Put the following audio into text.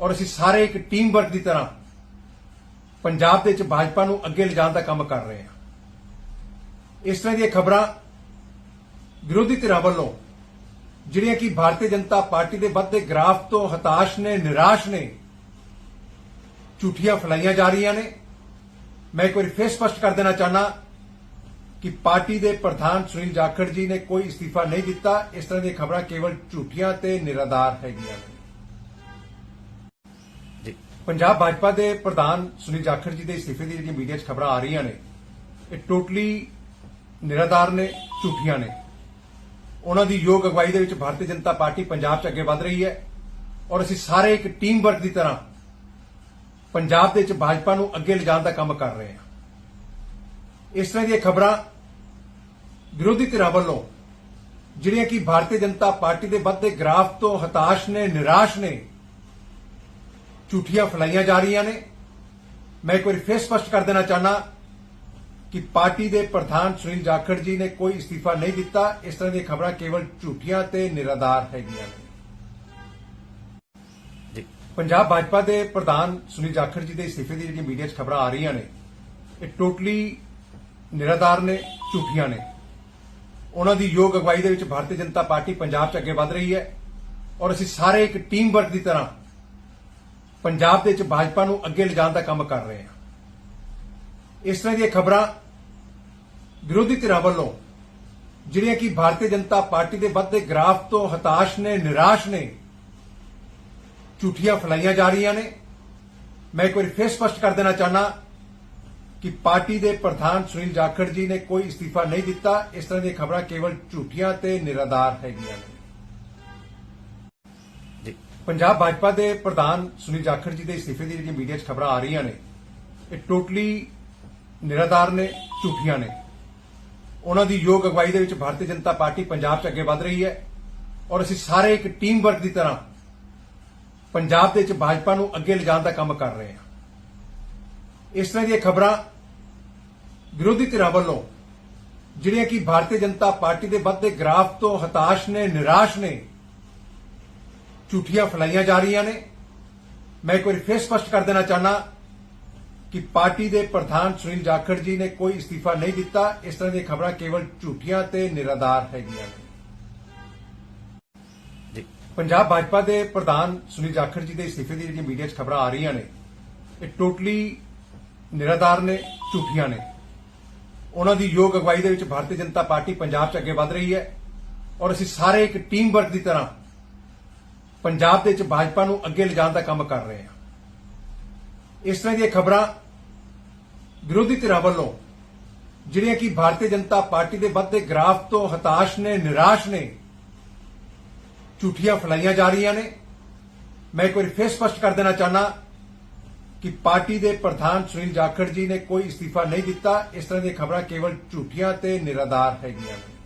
ਔਰ ਅਸੀਂ ਸਾਰੇ ਇੱਕ ਟੀਮ ਵਰਕ ਦੀ ਤਰ੍ਹਾਂ ਪੰਜਾਬ ਦੇ ਵਿੱਚ ਭਾਜਪਾ ਨੂੰ ਅੱਗੇ ਲਿਜਾਣ ਦਾ ਕੰਮ ਕਰ ਰਹੇ ਹਾਂ। ਇਸ ਤਰ੍ਹਾਂ ਦੀਆਂ ਖਬਰਾਂ ਵਿਰੋਧੀ ਧਿਰਾਂ ਵੱਲੋਂ, ਜਿਹੜੀਆਂ ਕਿ ਭਾਰਤੀ ਜਨਤਾ ਪਾਰਟੀ ਦੇ ਵੱਧਦੇ ਗ੍ਰਾਫ ਤੋਂ ਹਤਾਸ਼ ਨੇ, ਨਿਰਾਸ਼ ਨੇ, ਝੂਠੀਆਂ ਫਲਾਈਆਂ ਜਾ ਰਹੀਆਂ ਨੇ। ਮੈਂ ਇੱਕ ਵਾਰੀ ਫੇਰ ਸਪਸ਼ਟ ਕਰ ਦੇਣਾ ਚਾਹਨਾ ਕਿ ਪਾਰਟੀ ਦੇ ਪ੍ਰਧਾਨ ਸੁਨੀਲ ਜਾਖੜ ਜੀ ਨੇ ਕੋਈ ਅਸਤੀਫਾ ਨਹੀਂ ਦਿੱਤਾ। ਇਸ ਤਰ੍ਹਾਂ ਦੀਆਂ ਖਬਰਾਂ ਕੇਵਲ ਝੂਠੀਆਂ ਤੇ ਨਿਰਾਧਾਰ ਹੈਗੀਆਂ ਨੇ। ਜੀ। ਪੰਜਾਬ ਭਾਜਪਾ ਦੇ ਪ੍ਰਧਾਨ ਸੁਨੀਲ ਜਾਖੜ ਜੀ ਦੇ ਅਸਤੀਫੇ ਦੀ ਜਿਹੜੀ ਮੀਡੀਆ 'ਚ ਖਬਰਾਂ ਆ ਰਹੀਆਂ ਨੇ, ਇਹ ਟੋਟਲੀ ਨਿਰਾਧਾਰ ਨੇ, ਝੂਠੀਆਂ ਨੇ। ਉਹਨਾਂ ਦੀ ਯੋਗ ਅਗਵਾਈ ਦੇ ਵਿੱਚ ਭਾਰਤੀ ਜਨਤਾ ਪਾਰਟੀ ਪੰਜਾਬ 'ਚ ਅੱਗੇ ਵਧ ਰਹੀ ਹੈ ਔਰ ਅਸੀਂ ਸਾਰੇ ਇੱਕ ਟੀਮ ਵਰਕ ਦੀ ਤਰ੍ਹਾਂ ਪੰਜਾਬ ਦੇ ਵਿੱਚ ਭਾਜਪਾ ਨੂੰ ਅੱਗੇ ਲਿਜਾਣ ਦਾ ਕੰਮ ਕਰ ਰਹੇ ਹਾਂ। ਇਸ ਤਰ੍ਹਾਂ ਦੀਆਂ ਖਬਰਾਂ ਵਿਰੋਧੀ ਧਿਰਾਂ ਵੱਲੋਂ, ਜਿਹੜੀਆਂ ਕਿ ਭਾਰਤੀ ਜਨਤਾ ਪਾਰਟੀ ਦੇ ਵੱਧਦੇ ਗ੍ਰਾਫ ਤੋਂ ਹਤਾਸ਼ ਨੇ, ਨਿਰਾਸ਼ ਨੇ ਝੂਠੀਆਂ ਫਲਾਈਆਂ ਜਾ ਰਹੀਆਂ ਨੇ। ਮੈਂ ਇੱਕ ਵਾਰੀ ਫੇਰ ਸਪਸ਼ਟ ਕਰ ਦੇਣਾ ਚਾਹਨਾ ਕਿ ਪਾਰਟੀ ਦੇ ਪ੍ਰਧਾਨ ਸੁਨੀਲ ਜਾਖੜ ਜੀ ਨੇ ਕੋਈ ਅਸਤੀਫਾ ਨਹੀਂ ਦਿੱਤਾ। ਇਸ ਤਰ੍ਹਾਂ ਦੀਆਂ ਖਬਰਾਂ ਕੇਵਲ ਝੂਠੀਆਂ ਤੇ ਨਿਰਾਧਾਰ ਹੈਗੀਆਂ ਨੇ। ਜੀ। ਪੰਜਾਬ ਭਾਜਪਾ ਦੇ ਪ੍ਰਧਾਨ ਸੁਨੀਲ ਜਾਖੜ ਜੀ ਦੇ ਅਸਤੀਫੇ ਦੀ ਜਿਹੜੀ ਮੀਡੀਆ 'ਚ ਖਬਰਾਂ ਆ ਰਹੀਆਂ ਨੇ ਇਹ ਟੋਟਲੀ ਨਿਰਾਧਾਰ ਨੇ ਝੂਠੀਆਂ ਨੇ। ਉਹਨਾਂ ਦੀ ਯੋਗ ਅਗਵਾਈ ਦੇ ਵਿੱਚ ਭਾਰਤੀ ਜਨਤਾ ਪਾਰਟੀ ਪੰਜਾਬ 'ਚ ਅੱਗੇ ਵਧ ਰਹੀ ਹੈ ਔਰ ਅਸੀਂ ਸਾਰੇ ਇੱਕ ਟੀਮ ਵਰਕ ਦੀ ਤਰ੍ਹਾਂ ਪੰਜਾਬ ਦੇ ਵਿੱਚ ਭਾਜਪਾ ਨੂੰ ਅੱਗੇ ਲਿਜਾਣ ਦਾ ਕੰਮ ਕਰ ਰਹੇ ਹਾਂ। ਇਸ ਤਰ੍ਹਾਂ ਦੀਆਂ ਖਬਰਾਂ ਵਿਰੋਧੀ ਧਿਰਾਂ ਵੱਲੋਂ, ਜਿਹੜੀਆਂ ਕਿ ਭਾਰਤੀ ਜਨਤਾ ਪਾਰਟੀ ਦੇ ਵੱਧਦੇ ਗ੍ਰਾਫ ਤੋਂ ਹਤਾਸ਼ ਨੇ, ਨਿਰਾਸ਼ ਨੇ, ਝੂਠੀਆਂ ਫਲਾਈਆਂ ਜਾ ਰਹੀਆਂ ਨੇ। ਮੈਂ ਇੱਕ ਵਾਰੀ ਫੇਰ ਸਪਸ਼ਟ ਕਰ ਦੇਣਾ ਚਾਹਨਾ ਕਿ ਪਾਰਟੀ ਦੇ ਪ੍ਰਧਾਨ ਸੁਨੀਲ ਜਾਖੜ ਜੀ ਨੇ ਕੋਈ ਅਸਤੀਫਾ ਨਹੀਂ ਦਿੱਤਾ। ਇਸ ਤਰ੍ਹਾਂ ਦੀਆਂ ਖਬਰਾਂ ਕੇਵਲ ਝੂਠੀਆਂ ਤੇ ਨਿਰਾਧਾਰ ਹੈਗੀਆਂ ਨੇ। ਪੰਜਾਬ ਭਾਜਪਾ ਦੇ ਪ੍ਰਧਾਨ ਸੁਨੀਲ ਜਾਖੜ ਜੀ ਦੇ ਅਸਤੀਫੇ ਦੀ ਜਿਹੜੀ ਮੀਡੀਆ 'ਚ ਖਬਰਾਂ ਆ ਰਹੀਆਂ ਨੇ, ਇਹ ਟੋਟਲੀ ਨਿਰਾਧਾਰ ਨੇ, ਝੂਠੀਆਂ ਨੇ। ਉਹਨਾਂ ਦੀ ਯੋਗ ਅਗਵਾਈ ਦੇ ਵਿੱਚ ਭਾਰਤੀ ਜਨਤਾ ਪਾਰਟੀ ਪੰਜਾਬ 'ਚ ਅੱਗੇ ਵਧ ਰਹੀ ਹੈ ਔਰ ਅਸੀਂ ਸਾਰੇ ਇੱਕ ਟੀਮ ਵਰਕ ਦੀ ਤਰ੍ਹਾਂ ਪੰਜਾਬ ਦੇ ਵਿੱਚ ਭਾਜਪਾ ਨੂੰ ਅੱਗੇ ਲਿਜਾਣ ਦਾ ਕੰਮ ਕਰ ਰਹੇ ਹਾਂ। ਇਸ ਤਰ੍ਹਾਂ ਦੀਆਂ ਖਬਰਾਂ ਵਿਰੋਧੀ ਧਿਰਾਂ ਵੱਲੋਂ, ਜਿਹੜੀਆਂ ਕਿ ਭਾਰਤੀ ਜਨਤਾ ਪਾਰਟੀ ਦੇ ਵੱਧਦੇ ਗ੍ਰਾਫ ਤੋਂ ਹਤਾਸ਼ ਨੇ, ਨਿਰਾਸ਼ ਨੇ ਝੂਠੀਆਂ ਫਲਾਈਆਂ ਜਾ ਰਹੀਆਂ ਨੇ। ਮੈਂ ਇੱਕ ਵਾਰੀ ਫੇਰ ਸਪਸ਼ਟ ਕਰ ਦੇਣਾ ਚਾਹਨਾ ਕਿ ਪਾਰਟੀ ਦੇ ਪ੍ਰਧਾਨ ਸੁਨੀਲ ਜਾਖੜ ਜੀ ਨੇ ਕੋਈ ਅਸਤੀਫਾ ਨਹੀਂ ਦਿੱਤਾ। ਇਸ ਤਰ੍ਹਾਂ ਦੀਆਂ ਖਬਰਾਂ ਕੇਵਲ ਝੂਠੀਆਂ ਤੇ ਨਿਰਾਧਾਰ ਹੈਗੀਆਂ ਨੇ। ਪੰਜਾਬ ਭਾਜਪਾ ਦੇ ਪ੍ਰਧਾਨ ਸੁਨੀਲ ਜਾਖੜ ਜੀ ਦੇ ਅਸਤੀਫੇ ਦੀ ਜਿਹੜੀ ਮੀਡੀਆ 'ਚ ਖਬਰਾਂ ਆ ਰਹੀਆਂ ਨੇ ਇਹ ਟੋਟਲੀ ਨਿਰਾਧਾਰ ਨੇ ਝੂਠੀਆਂ ਨੇ। ਉਹਨਾਂ ਦੀ ਯੋਗ ਅਗਵਾਈ ਦੇ ਵਿੱਚ ਭਾਰਤੀ ਜਨਤਾ ਪਾਰਟੀ ਪੰਜਾਬ 'ਚ ਅੱਗੇ ਵਧ ਰਹੀ ਹੈ ਔਰ ਅਸੀਂ ਸਾਰੇ ਇੱਕ ਟੀਮ ਵਰਕ ਦੀ ਤਰ੍ਹਾਂ ਪੰਜਾਬ ਦੇ ਵਿੱਚ ਭਾਜਪਾ ਨੂੰ ਅੱਗੇ ਲਿਜਾਣ ਦਾ ਕੰਮ ਕਰ ਰਹੇ ਹਾਂ। ਇਸ ਤਰ੍ਹਾਂ ਦੀਆਂ ਖਬਰਾਂ ਵਿਰੋਧੀ ਧਿਰਾਂ ਵੱਲੋਂ, ਜਿਹੜੀਆਂ ਕਿ ਭਾਰਤੀ ਜਨਤਾ ਪਾਰਟੀ ਦੇ ਵੱਧਦੇ ਗ੍ਰਾਫ ਤੋਂ ਹਤਾਸ਼ ਨੇ, ਨਿਰਾਸ਼ ਨੇ, ਝੂਠੀਆਂ ਫਲਾਈਆਂ ਜਾ ਰਹੀਆਂ ਨੇ। ਮੈਂ ਇੱਕ ਵਾਰੀ ਫੇਰ ਸਪਸ਼ਟ ਕਰ ਦੇਣਾ ਚਾਹਨਾ ਕਿ ਪਾਰਟੀ ਦੇ ਪ੍ਰਧਾਨ ਸੁਨੀਲ ਜਾਖੜ ਜੀ ਨੇ ਕੋਈ ਅਸਤੀਫਾ ਨਹੀਂ ਦਿੱਤਾ। ਇਸ ਤਰ੍ਹਾਂ ਦੀਆਂ ਖਬਰਾਂ ਕੇਵਲ ਝੂਠੀਆਂ ਤੇ ਨਿਰਾਧਾਰ ਹੈਗੀਆਂ ਨੇ।